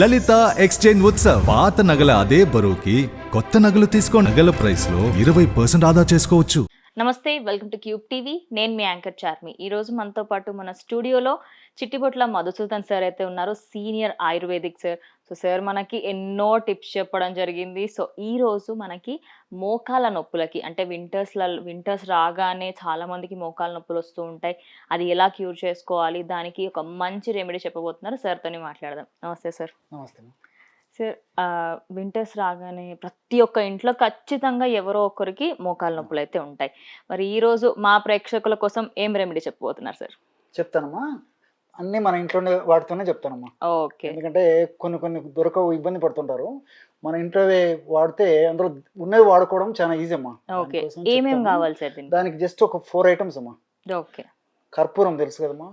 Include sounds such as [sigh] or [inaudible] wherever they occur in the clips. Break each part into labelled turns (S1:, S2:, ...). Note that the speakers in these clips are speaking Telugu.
S1: లలిత ఎక్స్చేంజ్ ఉత్సవ్. పాత నగల అదే బరువుకి కొత్త నగలు తీసుకో నగల ప్రైస్లో ఇరవై పర్సెంట్ ఆదా చేసుకోవచ్చు.
S2: నమస్తే వెల్కమ్ టు క్యూబ్ టీవీ. నేను మీ యాంకర్ చార్మి. ఈ రోజు మనతో పాటు మన స్టూడియోలో చిట్టిబొట్ల మధుసూదన్ సార్ అయితే ఉన్నారు. Senior ayurvedic sir. So sir మనకి ఎన్నో టిప్స్ చెప్పడం జరిగింది. సో ఈ రోజు మనకి మోకాల నొప్పులకి అంటే వింటర్స్ల వింటర్స్ రాగానే చాలా మందికి మోకాల నొప్పులు వస్తూ ఉంటాయి. అది ఎలా క్యూర్ చేసుకోవాలి? దానికి ఒక మంచి రెమెడీ చెప్పబోతున్నారు. సార్తోని మాట్లాడదాం. నమస్తే సార్
S3: నమస్తే
S2: సార్ వింటర్స్ రాగానే ప్రతి ఒక్క ఇంట్లో ఖచ్చితంగా ఎవరో ఒకరికి మోకాల నొప్పులు అయితే ఉంటాయి. మరి ఈ రోజు మా ప్రేక్షకుల కోసం ఏం రెమెడీ చెప్పబోతున్నారు సార్
S3: చెప్తానమ్మా. అన్నీ మన ఇంట్లోనే వాటితోనే చెప్తానమ్మా.
S2: ఓకే.
S3: ఎందుకంటే కొన్ని కొన్ని దొరకవు ఇబ్బంది పడుతుంటారు. మన ఇంట్లోవే వాడితే అందులో ఉన్నవి వాడుకోవడం చాలా ఈజీ అమ్మా.
S2: ఓకే.
S3: దానికోసం
S2: ఏమేం
S3: చెప్తాను.
S2: కావాలి సార్ దీనికి?
S3: జస్ట్ ఒక ఫోర్ ఐటమ్స్ అమ్మా.
S2: ఓకే.
S3: కర్పూరం తెలుసు కదమ్మా.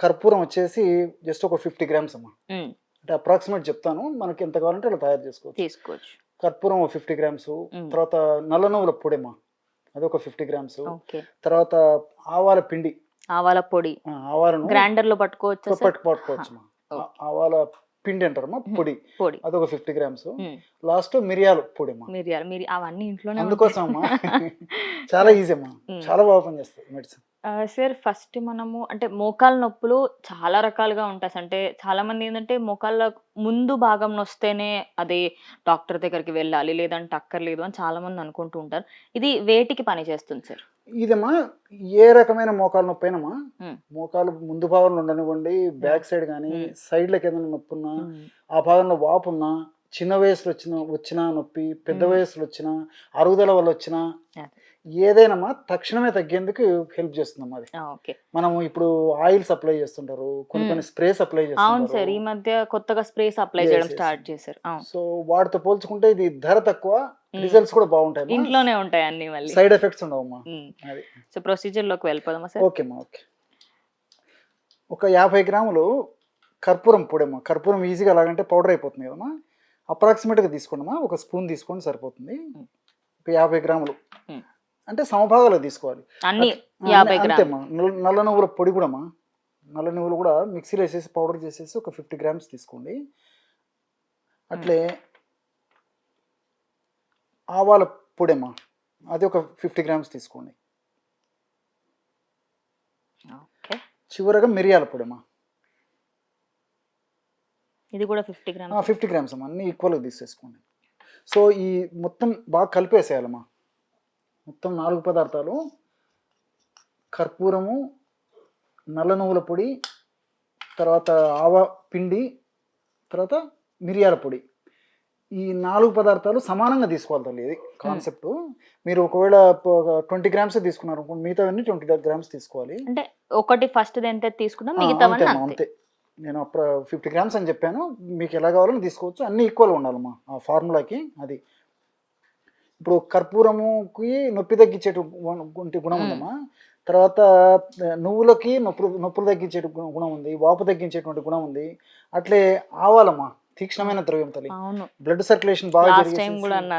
S3: కర్పూరం వచ్చేసి జస్ట్ ఒక ఫిఫ్టీ గ్రామ్స్ అమ్మా. అంటే అప్రాక్సిమేట్ చెప్తాను. మనకి ఎంత కావాలంటే అలా తయారు చేసుకోవచ్చు.
S2: తీసుకోవచ్చు.
S3: కర్పూరం ఒక ఫిఫ్టీ గ్రామ్స్. తర్వాత నల్ల నువ్వుల పొడిమా అది ఒక ఫిఫ్టీ గ్రామ్స్ తర్వాత ఆవాల పిండి.
S2: ఆవాల పొడి. గ్రైండర్లో పట్టుకోవచ్చు సార్?
S3: పట్టు పట్టుకోవచ్చమ్మా
S2: ఓకే.
S3: ఆ- ఆవాల పిండి అంటారమ్మా. పొడి.
S2: పొడి.
S3: అదొక ఫిఫ్టీ గ్రామ్స్. లాస్ట్ మిరియాలు పొడి
S2: మిరియాలు మీరు అవన్నీ ఇంట్లోనే
S3: అందుకోసం అమ్మా చాలా [laughs] ఈజీ అమ్మా. చాలా బాగా పనిచేస్తుంది మెడిసిన్.
S2: సార్ ఫస్ట్ మనము అంటే మోకాల నొప్పులు చాలా రకాలుగా ఉంటాయి. సార్. అంటే చాలా మంది ఏంటంటే మోకాళ్ళ ముందు భాగం నొస్తేనే అది డాక్టర్ దగ్గరికి వెళ్ళాలి లేదంటే అక్కర్లేదు అని చాలా మంది అనుకుంటూ ఉంటారు. ఇది వేటికి పని చేస్తుంది సార్?
S3: ఇదమ్మా ఏ రకమైన మోకాలు నొప్పి అయినమ్మా
S2: మ్.
S3: మోకాలు ముందు భాగంలో ఉండనివ్వండి బ్యాక్ సైడ్ కానీ. సైడ్లకు ఏదైనా నొప్పి ఉన్నా ఆ భాగంలో వాపు ఉన్నా చిన్న వయసులో వచ్చిన వచ్చిన నొప్పి పెద్ద. వయసులో వచ్చిన అరుగుదల వల్ల వచ్చిన. ఏదైనామా తక్షణమే తగ్గేందుకు హెల్ప్ చేస్తుందమ్మా అది మనం ఇప్పుడు ఆయిల్ సప్లై చేస్తుంటారు కొన్ని. కొన్ని స్ప్రే సప్లై
S2: అవును సార్ ఈ మధ్య కొత్తగా స్ప్రేస్ అప్లై
S3: Yes,
S2: చేయడం. స్టార్ట్ చేశారు
S3: సో వాటితో పోల్చుకుంటే ఇది ధర తక్కువ. రిజల్ట్స్ కూడా బాగుంటాయి
S2: ఇంట్లోనే ఉంటాయి అన్ని మళ్ళీ.
S3: సైడ్ ఎఫెక్ట్స్ ఉండవమ్మా. అది.
S2: సో ప్రొసీజర్లోకి వెళ్ళిపోదామా సార్?
S3: ఓకే అమ్మా ఓకే. ఒక యాభై గ్రాములు కర్పూరం పొడమ్మా. కర్పూరం ఈజీగా అలాగంటే పౌడర్ అయిపోతుంది కదమ్మా. అప్రాక్సిమేట్గా తీసుకోండమ్మా. ఒక స్పూన్ తీసుకోండి సరిపోతుంది. ఒక యాభై గ్రాములు. అంటే సమభాగాలు తీసుకోవాలి.
S2: అన్ని
S3: ఆ,
S2: యాభై
S3: అంతే
S2: గ్రామ్
S3: అమ్మా నల్ల- నల్ల నువ్వుల పొడి కూడా అమ్మా నల్ల నువ్వులు కూడా మిక్సీలో వేసేసి పౌడర్ చేసేసి ఒక ఫిఫ్టీ గ్రామ్స్ తీసుకోండి. అట్లే ఆవాల పొడమ్మా అది ఒక ఫిఫ్టీ గ్రామ్స్ తీసుకోండి. చివరగా మిరియాల పొడమ్మా
S2: ఇది కూడా ఫిఫ్టీ గ్రామ్
S3: ఫిఫ్టీ గ్రామ్స్ అమ్మా. అన్ని ఈక్వల్గా తీసేసుకోండి. సో ఈ మొత్తం బాగా కలిపేసేయాలమ్మా. మొత్తం నాలుగు పదార్థాలు. కర్పూరము నల్ల నువ్వుల పొడి తర్వాత ఆవ పిండి తర్వాత మిరియాల పొడి. ఈ నాలుగు పదార్థాలు సమానంగా తీసుకోవాలి తల్లి ఇది కాన్సెప్ట్ మీరు ఒకవేళ ట్వంటీ గ్రామ్స్ తీసుకున్నారు అనుకోండి మిగతావన్నీ ట్వంటీ గ్రామ్స్ తీసుకోవాలి.
S2: అంటే ఒకటి ఫస్ట్ ఎంత తీసుకున్నాం మిగతావన్నీ
S3: అంతే. నేను అప్పుడు ఫిఫ్టీ గ్రామ్స్ అని చెప్పాను. మీకు ఎలా కావాలో తీసుకోవచ్చు. అన్ని ఈక్వల్ ఉండాలమ్మా ఆ ఫార్ములాకి అది. ఇప్పుడు కర్పూరముకి నొప్పి తగ్గించే గుణం
S2: మ్మ్.
S3: ఉందమ్మా. తర్వాత నువ్వులకి నొప్పులు నొప్పులు తగ్గించే గుణం ఉంది వాపు తగ్గించేటువంటి గుణం ఉంది. అట్లే ఆవాలమ్మా. తీక్షణమైన ద్రవ్యం తల్లి. బ్లడ్ సర్క్యులేషన్ బాగా
S2: సార్.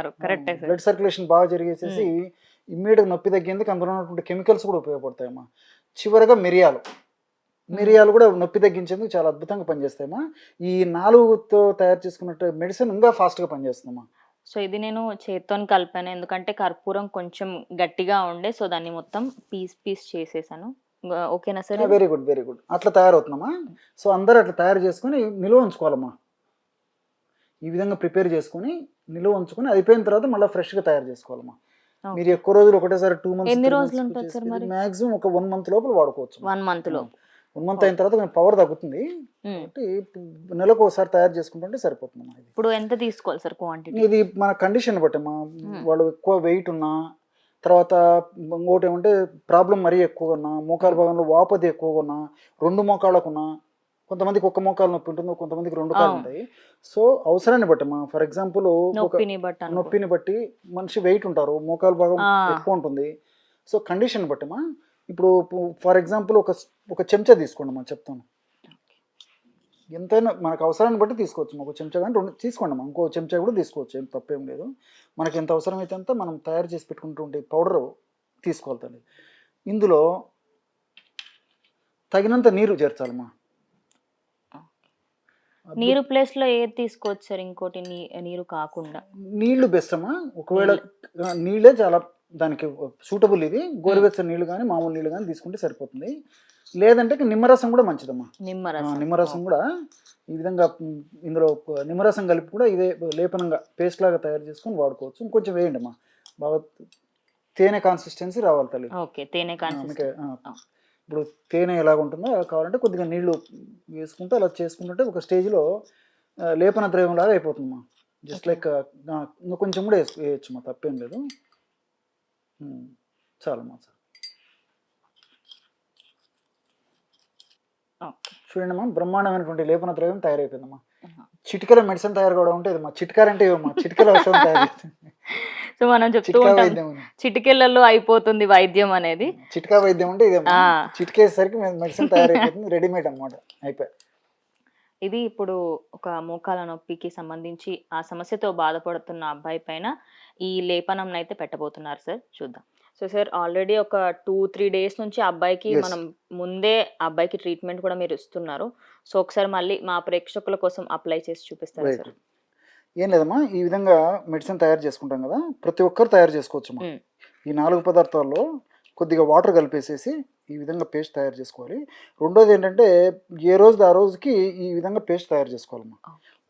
S3: బ్లడ్ సర్క్యులేషన్ బాగా జరిగేసేసి ఇమ్మీడియట్ నొప్పి తగ్గేందుకు అందులో ఉన్నటువంటి కెమికల్స్ కూడా ఉపయోగపడతాయమ్మా. చివరగా మిరియాలు. మిరియాలు కూడా నొప్పి తగ్గించేందుకు చాలా అద్భుతంగా పనిచేస్తాయమ్మా. ఈ నాలుగుతో తయారు చేసుకున్నట్టు మెడిసిన్ ఇంకా ఫాస్ట్గా పనిచేస్తుందమ్మా.
S2: సో ఇది నేను చేత్తో కలిపాను. ఎందుకంటే కర్పూరం కొంచెం గట్టిగా ఉండే సో దాన్ని మొత్తం పీస్ పీస్ చేసేసాను. ఓకేనా sir?
S3: Very good very good అట్లా తయారవుతుందమ్మా. సో అందరూ అట్లా తయారు చేసుకొని నిలువ ఉంచుకోవాలమ్మా. ఈ విధంగా ప్రిపేర్ చేసుకొని నిలువ ఉంచుకొని అయిపోయిన తర్వాత మళ్ళీ ఫ్రెష్గా తయారు చేసుకోవాలమ్మా. మీరు ఎక్కువ రోజులు ఒకటేసారి టూ మంత్స్
S2: ఎన్ని రోజులు ఉంటుంది?
S3: మాక్సిమం ఒక వన్ మంత్ లోపల వాడుకోవచ్చు.
S2: వన్ మంత్లో
S3: వన్ మంత్ అయిన తర్వాత పవర్ తగ్గుతుంది.
S2: ఉమ్.
S3: కాబట్టి నెలకు ఒకసారి తయారు చేసుకుంటుంటే సరిపోతుంది
S2: ఇప్పుడు ఎంత తీసుకోవాలి సార్ క్వాంటిటీ
S3: ఇది మన కండిషన్ బట్టి అమ్మా. వాళ్ళు ఎక్కువ వెయిట్ ఉన్నా తర్వాత ఇంకోటి ఏమంటే ప్రాబ్లం మరీ ఎక్కువగా ఉన్నా మోకాల భాగంలో వాపది ఎక్కువగా ఉన్నా రెండు మోకాళ్ళకు ఉన్నా కొంతమందికి ఒక్క మోకాలు నొప్పి ఉంటుంది కొంతమందికి రెండు కాళ్ళు
S2: అవును.
S3: ఉంటాయి. సో అవసరాన్ని బట్టి అమ్మా ఫర్ ఎగ్జాంపుల్
S2: నొప్పిని బట్టి అనుకో.
S3: నొప్పిని బట్టి మనిషి వెయిట్ ఉంటారు మోకాలు భాగం. ఎక్కువ ఉంటుంది. సో కండిషన్ బట్టి అమ్మా ఇప్పుడు ఫర్ ఎగ్జాంపుల్ ఒక ఒక చెంచా తీసుకోండి అమ్మా చెప్తాను. ఎంతైనా మనకు అవసరాన్ని బట్టి తీసుకోవచ్చు ఒక చెంచా కానీ రెండు తీసుకోండి అమ్మా ఇంకో చెంచా కూడా తీసుకోవచ్చు ఏం తప్పేం లేదు. మనకి ఎంత అవసరమైతే అంత మనం తయారు చేసి పెట్టుకుంటుంటే పౌడర్ తీసుకోవాలి ఇందులో తగినంత నీరు చేర్చాలమ్మా
S2: నీరు ప్లేస్లో ఏది తీసుకోవచ్చు సార్? ఇంకోటి నీరు కాకుండా.
S3: నీళ్ళు బెస్ట్ అమ్మా ఒకవేళ నీళ్ళే చాలా దానికి సూటబుల్ ఇది. గోరువెచ్చని నీళ్ళు కానీ మామూలు నీళ్ళు కానీ తీసుకుంటే సరిపోతుంది. లేదంటే నిమ్మరసం కూడా మంచిదమ్మా.
S2: నిమ్మరసం.
S3: నిమ్మరసం కూడా ఈ విధంగా ఇందులో నిమ్మరసం కలిపి కూడా ఇదే లేపనంగా పేస్ట్ లాగా తయారు చేసుకొని వాడుకోవచ్చు. ఇంకొంచెం వేయండి అమ్మా బాగా తేనె కాన్సిస్టెన్సీ రావాలి తల్లి.
S2: ఓకే తేనె కాన్సిస్టెన్సీ
S3: ఇప్పుడు తేనె ఎలాగ ఉంటుందో అలా కావాలంటే కొద్దిగా నీళ్ళు వేసుకుంటూ అలా చేసుకుంటుంటే ఒక స్టేజ్లో లేపన ద్రవ్యం లాగా అయిపోతుందమ్మా. జస్ట్ లైక్ ఇంకా కొంచెం కూడా వేసు వేయచ్చు మా తప్పేం లేదు. చాలమ్మా చాలు.
S2: ఓకే.
S3: చూడండి అమ్మా బ్రహ్మాండమైనటువంటి లేపన ద్రవ్యం తయారైపోయిందమ్మా. చిటికల మెడిసిన్ తయారు కూడా ఉంటే మా చిట్కాలు అంటే ఇవమ్మా చిటికల ఔషధం తయారు [laughs]
S2: సో మనం చెప్తూ ఉంటాం. చిటికెళ్ళలో అయిపోతుంది వైద్యం అనేది.
S3: చిట్కా వైద్యం అంటే ఇదే. చిటికేసరికి మెడిసిన్ తయారైపోతుంది రెడీమేడ్ అన్నమాట. అయిపోయి.
S2: ఇది ఇప్పుడు ఒక మోకాల నొప్పికి సంబంధించి ఆ సమస్యతో బాధపడుతున్న అబ్బాయి పైన ఈ లేపనం అయితే పెట్టబోతున్నారు సార్. చూద్దాం. సో సార్ ఆల్రెడీ ఒక టూ త్రీ డేస్ నుంచి అబ్బాయికి. మనం ముందే అబ్బాయికి ట్రీట్మెంట్ కూడా మీరు ఇస్తున్నారు. సో ఒకసారి మళ్ళీ మా ప్రేక్షకుల కోసం అప్లై చేసి చూపిస్తారు సార్?
S3: ఏం లేదమ్మా ఈ విధంగా మెడిసిన్ తయారు చేసుకుంటాం కదా ప్రతి ఒక్కరు తయారు చేసుకోవచ్చమ్మా
S2: మ్మ్.
S3: ఈ నాలుగు పదార్థాల్లో కొద్దిగా వాటర్ కలిపేసేసి ఈ విధంగా పేస్ట్ తయారు చేసుకోవాలి. రెండోది ఏంటంటే ఏ రోజు ఆ రోజుకి ఈ విధంగా పేస్ట్ తయారు చేసుకోవాలమ్మా.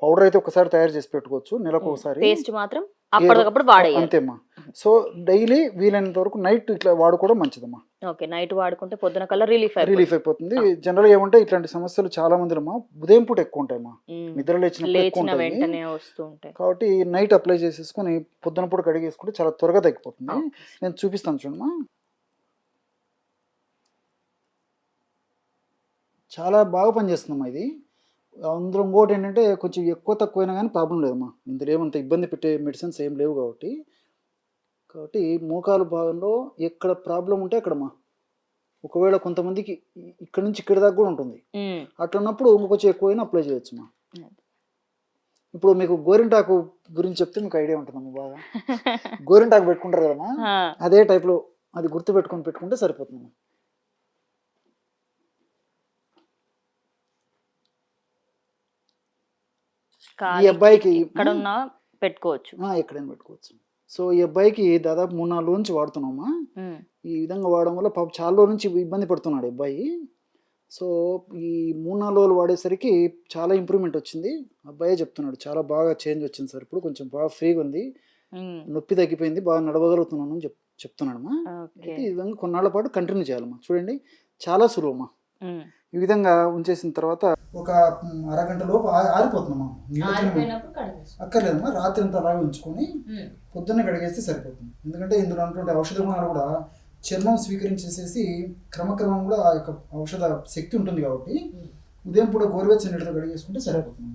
S3: పౌడర్ అయితే ఒకసారి తయారు చేసి పెట్టుకోవచ్చు నెలకు ఒకసారి.
S2: పేస్ట్ మాత్రం అప్పటికప్పుడు వాడేయాలి.
S3: అంతేమ్మా. సో డైలీ వీలైనంత వరకు నైట్ ఇట్లా వాడుకోవడం మంచిదమ్మా.
S2: ఓకే నైట్ వాడుకుంటే పొద్దున కల్లా రిలీఫ్
S3: రిలీఫ్ అయిపోతుంది. జనరల్గా ఏమంటే ఇట్లాంటి సమస్యలు చాలా మందిలో ఉదయం పూట ఎక్కువ ఉంటాయమ్మా. నిద్ర
S2: లేచిన
S3: ఉంటాయి.
S2: వెంటనే వస్తూ ఉంటాయి.
S3: కాబట్టి నైట్ అప్లై చేసేసుకొని పొద్దున పూట కడిగేసుకుంటే చాలా త్వరగా తగ్గిపోతుంది. నేను చూపిస్తాను చూడమ్మా. చాలా బాగా పనిచేస్తుందమ్మా ఇది. అందులో ఇంకోటి ఏంటంటే కొంచెం ఎక్కువ తక్కువైనా కానీ ప్రాబ్లం లేదమ్మా. ఇందులో ఏమంత ఇబ్బంది పెట్టే మెడిసిన్స్ ఏం లేవు కాబట్టి. కాబట్టి మోకాలు భాగంలో ఎక్కడ ప్రాబ్లం ఉంటే అక్కడమ్మా. ఒకవేళ కొంతమందికి ఇక్కడ నుంచి ఇక్కడ దాకా కూడా ఉంటుంది.
S2: ఉమ్.
S3: అట్లా ఉన్నప్పుడు ఇంకొంచెం ఎక్కువైనా అప్లై చేయొచ్చమ్మా.
S2: Mm.
S3: ఇప్పుడు మీకు గోరింటాకు గురించి చెప్తే మీకు ఐడియా ఉంటుందమ్మా బాగా. [laughs] గోరింటాకు పెట్టుకుంటారు కదమ్మా. అదే టైప్లో అది గుర్తు పెట్టుకొని పెట్టుకుంటే సరిపోతుంది ఈ అబ్బాయికి
S2: ఎక్కడ ఉన్నా పెట్టుకోవచ్చు.
S3: ఎక్కడైనా పెట్టుకోవచ్చు. సో ఈ అబ్బాయికి దాదాపు మూడు నాలుగు నుంచి వాడుతున్నామా. ఈ విధంగా వాడడం వల్ల పాప చాలా రోజుల నుంచి ఇబ్బంది పడుతున్నాడు అబ్బాయి. సో ఈ మూడు నాలుగు రోజులు వాడేసరికి చాలా ఇంప్రూవ్మెంట్ వచ్చింది. అబ్బాయే చెప్తున్నాడు చాలా బాగా చేంజ్ వచ్చింది సార్. ఇప్పుడు కొంచెం బాగా ఫ్రీగా ఉంది. నొప్పి తగ్గిపోయింది బాగా నడవగలుగుతున్నాను అని చెప్ చెప్తున్నాడమ్మా ఈ విధంగా కొన్నాళ్ళ పాటు కంటిన్యూ చేయాలమ్మా. చూడండి చాలా సులువమ్మా. ఈ విధంగా ఉంచేసిన తర్వాత ఒక అరగంట లోపు ఆ- ఆరిపోతుందమ్మా నీళ్ళతోనే అక్కర్లేదమ్మా. రాత్రి అంతా అలాగే ఉంచుకొని పొద్దున్నే కడిగేస్తే సరిపోతుంది. ఎందుకంటే ఇందులో ఉన్నటువంటి ఔషధ గుణాలు కూడా చర్మం స్వీకరించేసేసి క్రమక్రమం కూడా ఆ యొక్క ఔషధ శక్తి ఉంటుంది కాబట్టి ఉదయం పూట గోరువెచ్చని నీళ్ళతో కడిగేసుకుంటే సరిపోతుంది.